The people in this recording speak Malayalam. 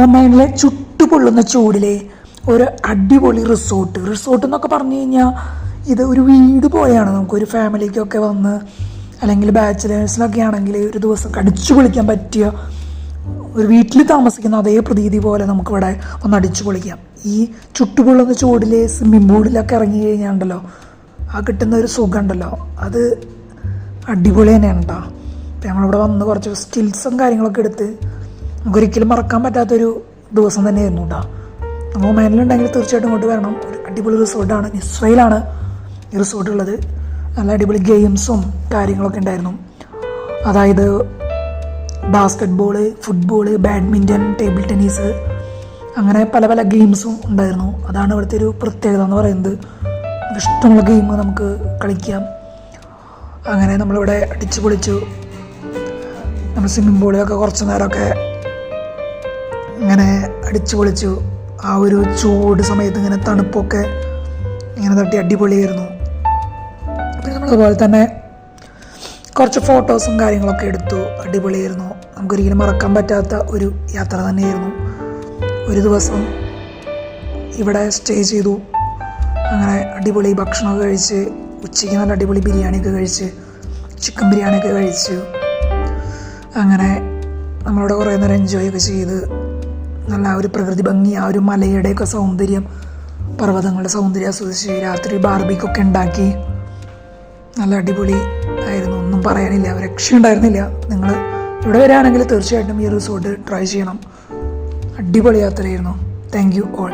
ഒമാനിലെ ചുട്ടുപൊള്ളുന്ന ചൂടിലെ ഒരു അടിപൊളി റിസോർട്ട്. റിസോർട്ട് എന്നൊക്കെ പറഞ്ഞു കഴിഞ്ഞാൽ ഇത് ഒരു വീട് പോലെയാണ്. നമുക്കൊരു ഫാമിലിക്കൊക്കെ വന്ന് അല്ലെങ്കിൽ ബാച്ചിലേഴ്സിനൊക്കെ ആണെങ്കിൽ ഒരു ദിവസം കടിച്ചു പൊളിക്കാൻ പറ്റിയ ഒരു വീട്ടിൽ താമസിക്കുന്ന അതേ പ്രതീതി പോലെ നമുക്കിവിടെ ഒന്ന് അടിച്ചു പൊളിക്കാം. ഈ ചുട്ടുപൊള്ളുന്ന ചൂടിലെ സ്വിമ്മിംഗ് പൂളിലൊക്കെ ഇറങ്ങി കഴിഞ്ഞാൽ ഉണ്ടല്ലോ ആ കിട്ടുന്ന ഒരു സുഖം ഉണ്ടല്ലോ അത് അടിപൊളി തന്നെയാണ് കേട്ടോ അപ്പം നമ്മളിവിടെ വന്ന് കുറച്ച് സ്റ്റിൽസും കാര്യങ്ങളൊക്കെ എടുത്ത് നമുക്കൊരിക്കലും മറക്കാൻ പറ്റാത്തൊരു ദിവസം തന്നെയായിരുന്നു കേട്ടോ നമ്മൾ ഒമാനിലുണ്ടെങ്കിൽ തീർച്ചയായിട്ടും ഇങ്ങോട്ട് വരണം. ഒരു അടിപൊളി റിസോർട്ടാണ്. ഇസ്രയേലാണ് ഈ റിസോർട്ട് ഉള്ളത് നല്ല അടിപൊളി ഗെയിംസും കാര്യങ്ങളൊക്കെ ഉണ്ടായിരുന്നു. അതായത് basketball football badminton table tennis അങ്ങനെ പല പല ഗെയിംസും ഉണ്ടായിരുന്നു. അതാണ് ഇവിടുത്തെ ഒരു പ്രത്യേകത എന്ന് പറയുന്നത്. ഇഷ്ടമുള്ള ഗെയിം നമുക്ക് കളിക്കാം. അങ്ങനെ നമ്മളിവിടെ അടിച്ചു പൊളിച്ചു നമ്മൾ സ്വിമ്മിംഗ് പൂളിലൊക്കെ കുറച്ച് നേരമൊക്കെ ഇങ്ങനെ അടിച്ചു പൊളിച്ചു. ആ ഒരു ചൂട് സമയത്ത് ഇങ്ങനെ തണുപ്പൊക്കെ ഇങ്ങനെ തട്ടി അടിപൊളിയായിരുന്നു. പിന്നെ നമ്മളതുപോലെ തന്നെ കുറച്ച് ഫോട്ടോസും കാര്യങ്ങളൊക്കെ എടുത്തു. അടിപൊളിയായിരുന്നു. നമുക്കൊരിക്കലും മറക്കാൻ പറ്റാത്ത ഒരു യാത്ര തന്നെയായിരുന്നു. ഒരു ദിവസം ഇവിടെ സ്റ്റേ ചെയ്തു. അങ്ങനെ അടിപൊളി ഭക്ഷണമൊക്കെ കഴിച്ച് ഉച്ചയ്ക്ക് നല്ല അടിപൊളി ബിരിയാണിയൊക്കെ കഴിച്ച് ചിക്കൻ ബിരിയാണിയൊക്കെ കഴിച്ചു. അങ്ങനെ നമ്മളിവിടെ കുറേ നേരം എൻജോയ് ഒക്കെ ചെയ്ത് നല്ല ആ ഒരു പ്രകൃതി ഭംഗി ആ ഒരു മലയുടെയൊക്കെ സൗന്ദര്യം പർവതങ്ങളുടെ സൗന്ദര്യം ആസ്വദിച്ച് രാത്രി ബാർബിക്കൊക്കെ ഉണ്ടാക്കി. നല്ല അടിപൊളി ആയിരുന്നു. ഒന്നും പറയാനില്ല. രക്ഷയുണ്ടായിരുന്നില്ല നിങ്ങൾ ഇവിടെ വരികയാണെങ്കിൽ തീർച്ചയായിട്ടും ഈ റിസോർട്ട് ട്രൈ ചെയ്യണം. അടിപൊളി യാത്രയായിരുന്നു. Thank you all